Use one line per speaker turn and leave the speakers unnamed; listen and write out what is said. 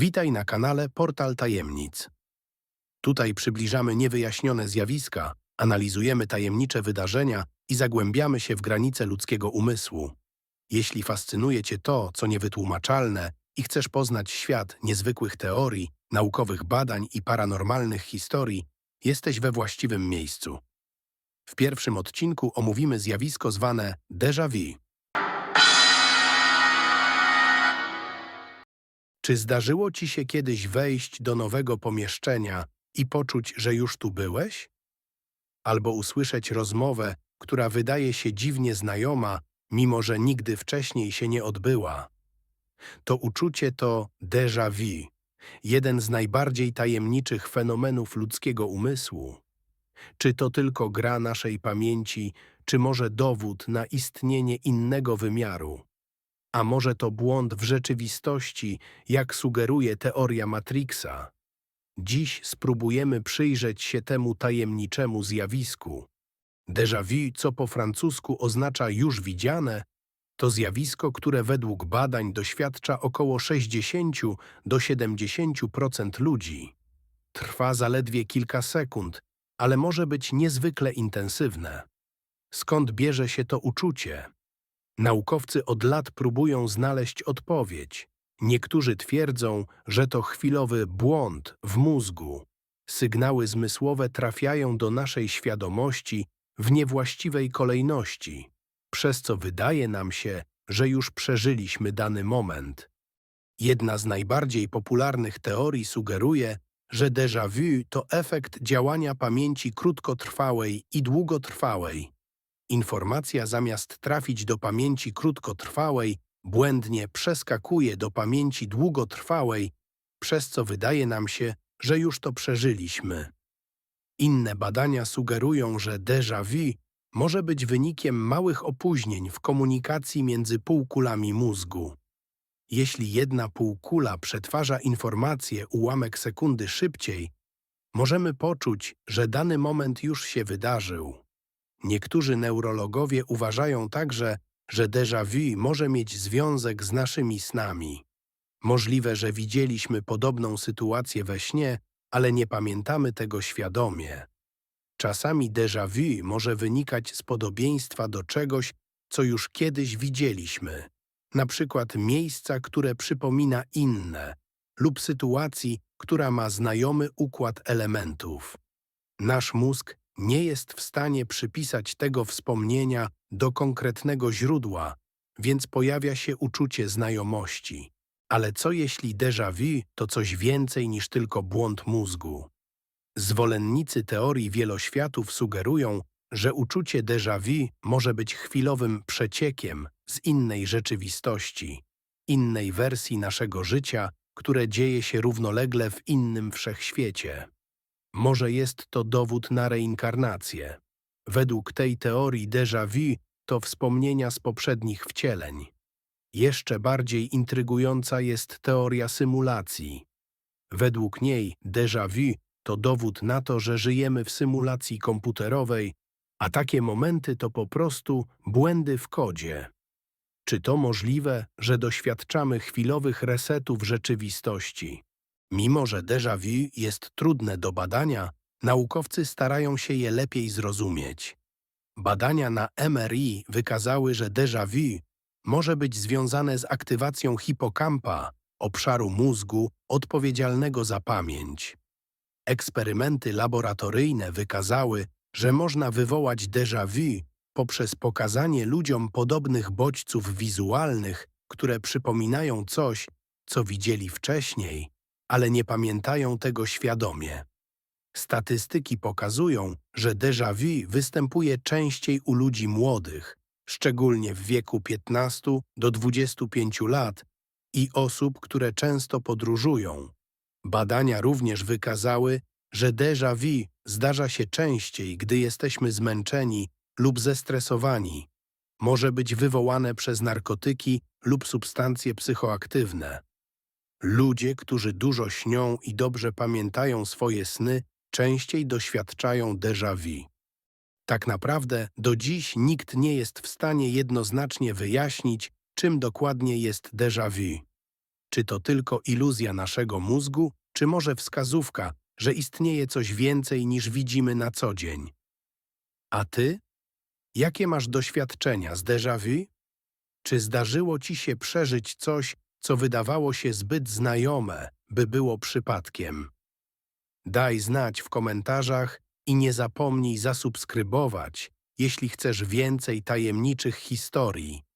Witaj na kanale Portal Tajemnic. Tutaj przybliżamy niewyjaśnione zjawiska, analizujemy tajemnicze wydarzenia i zagłębiamy się w granice ludzkiego umysłu. Jeśli fascynuje Cię to, co niewytłumaczalne i chcesz poznać świat niezwykłych teorii, naukowych badań i paranormalnych historii, jesteś we właściwym miejscu. W pierwszym odcinku omówimy zjawisko zwane déjà vu. Czy zdarzyło ci się kiedyś wejść do nowego pomieszczenia i poczuć, że już tu byłeś? Albo usłyszeć rozmowę, która wydaje się dziwnie znajoma, mimo że nigdy wcześniej się nie odbyła? To uczucie to déjà vu, jeden z najbardziej tajemniczych fenomenów ludzkiego umysłu. Czy to tylko gra naszej pamięci, czy może dowód na istnienie innego wymiaru? A może to błąd w rzeczywistości, jak sugeruje teoria Matrixa? Dziś spróbujemy przyjrzeć się temu tajemniczemu zjawisku. Déjà vu, co po francusku oznacza już widziane, to zjawisko, które według badań doświadcza około 60 do 70% ludzi. Trwa zaledwie kilka sekund, ale może być niezwykle intensywne. Skąd bierze się to uczucie? Naukowcy od lat próbują znaleźć odpowiedź. Niektórzy twierdzą, że to chwilowy błąd w mózgu. Sygnały zmysłowe trafiają do naszej świadomości w niewłaściwej kolejności, przez co wydaje nam się, że już przeżyliśmy dany moment. Jedna z najbardziej popularnych teorii sugeruje, że déjà vu to efekt działania pamięci krótkotrwałej i długotrwałej. Informacja zamiast trafić do pamięci krótkotrwałej, błędnie przeskakuje do pamięci długotrwałej, przez co wydaje nam się, że już to przeżyliśmy. Inne badania sugerują, że déjà vu może być wynikiem małych opóźnień w komunikacji między półkulami mózgu. Jeśli jedna półkula przetwarza informację ułamek sekundy szybciej, możemy poczuć, że dany moment już się wydarzył. Niektórzy neurologowie uważają także, że déjà vu może mieć związek z naszymi snami. Możliwe, że widzieliśmy podobną sytuację we śnie, ale nie pamiętamy tego świadomie. Czasami déjà vu może wynikać z podobieństwa do czegoś, co już kiedyś widzieliśmy, na przykład miejsca, które przypomina inne, lub sytuacji, która ma znajomy układ elementów. Nasz mózg nie jest w stanie przypisać tego wspomnienia do konkretnego źródła, więc pojawia się uczucie znajomości. Ale co jeśli déjà vu to coś więcej niż tylko błąd mózgu? Zwolennicy teorii wieloświatów sugerują, że uczucie déjà vu może być chwilowym przeciekiem z innej rzeczywistości, innej wersji naszego życia, które dzieje się równolegle w innym wszechświecie. Może jest to dowód na reinkarnację. Według tej teorii déjà vu to wspomnienia z poprzednich wcieleń. Jeszcze bardziej intrygująca jest teoria symulacji. Według niej déjà vu to dowód na to, że żyjemy w symulacji komputerowej, a takie momenty to po prostu błędy w kodzie. Czy to możliwe, że doświadczamy chwilowych resetów rzeczywistości? Mimo, że déjà vu jest trudne do badania, naukowcy starają się je lepiej zrozumieć. Badania na MRI wykazały, że déjà vu może być związane z aktywacją hipokampa, obszaru mózgu odpowiedzialnego za pamięć. Eksperymenty laboratoryjne wykazały, że można wywołać déjà vu poprzez pokazanie ludziom podobnych bodźców wizualnych, które przypominają coś, co widzieli wcześniej, ale nie pamiętają tego świadomie. Statystyki pokazują, że déjà vu występuje częściej u ludzi młodych, szczególnie w wieku 15 do 25 lat i osób, które często podróżują. Badania również wykazały, że déjà vu zdarza się częściej, gdy jesteśmy zmęczeni lub zestresowani. Może być wywołane przez narkotyki lub substancje psychoaktywne. Ludzie, którzy dużo śnią i dobrze pamiętają swoje sny, częściej doświadczają déjà vu. Tak naprawdę do dziś nikt nie jest w stanie jednoznacznie wyjaśnić, czym dokładnie jest déjà vu. Czy to tylko iluzja naszego mózgu, czy może wskazówka, że istnieje coś więcej niż widzimy na co dzień? A ty? Jakie masz doświadczenia z déjà vu? Czy zdarzyło ci się przeżyć coś, co wydawało się zbyt znajome, by było przypadkiem? Daj znać w komentarzach i nie zapomnij zasubskrybować, jeśli chcesz więcej tajemniczych historii.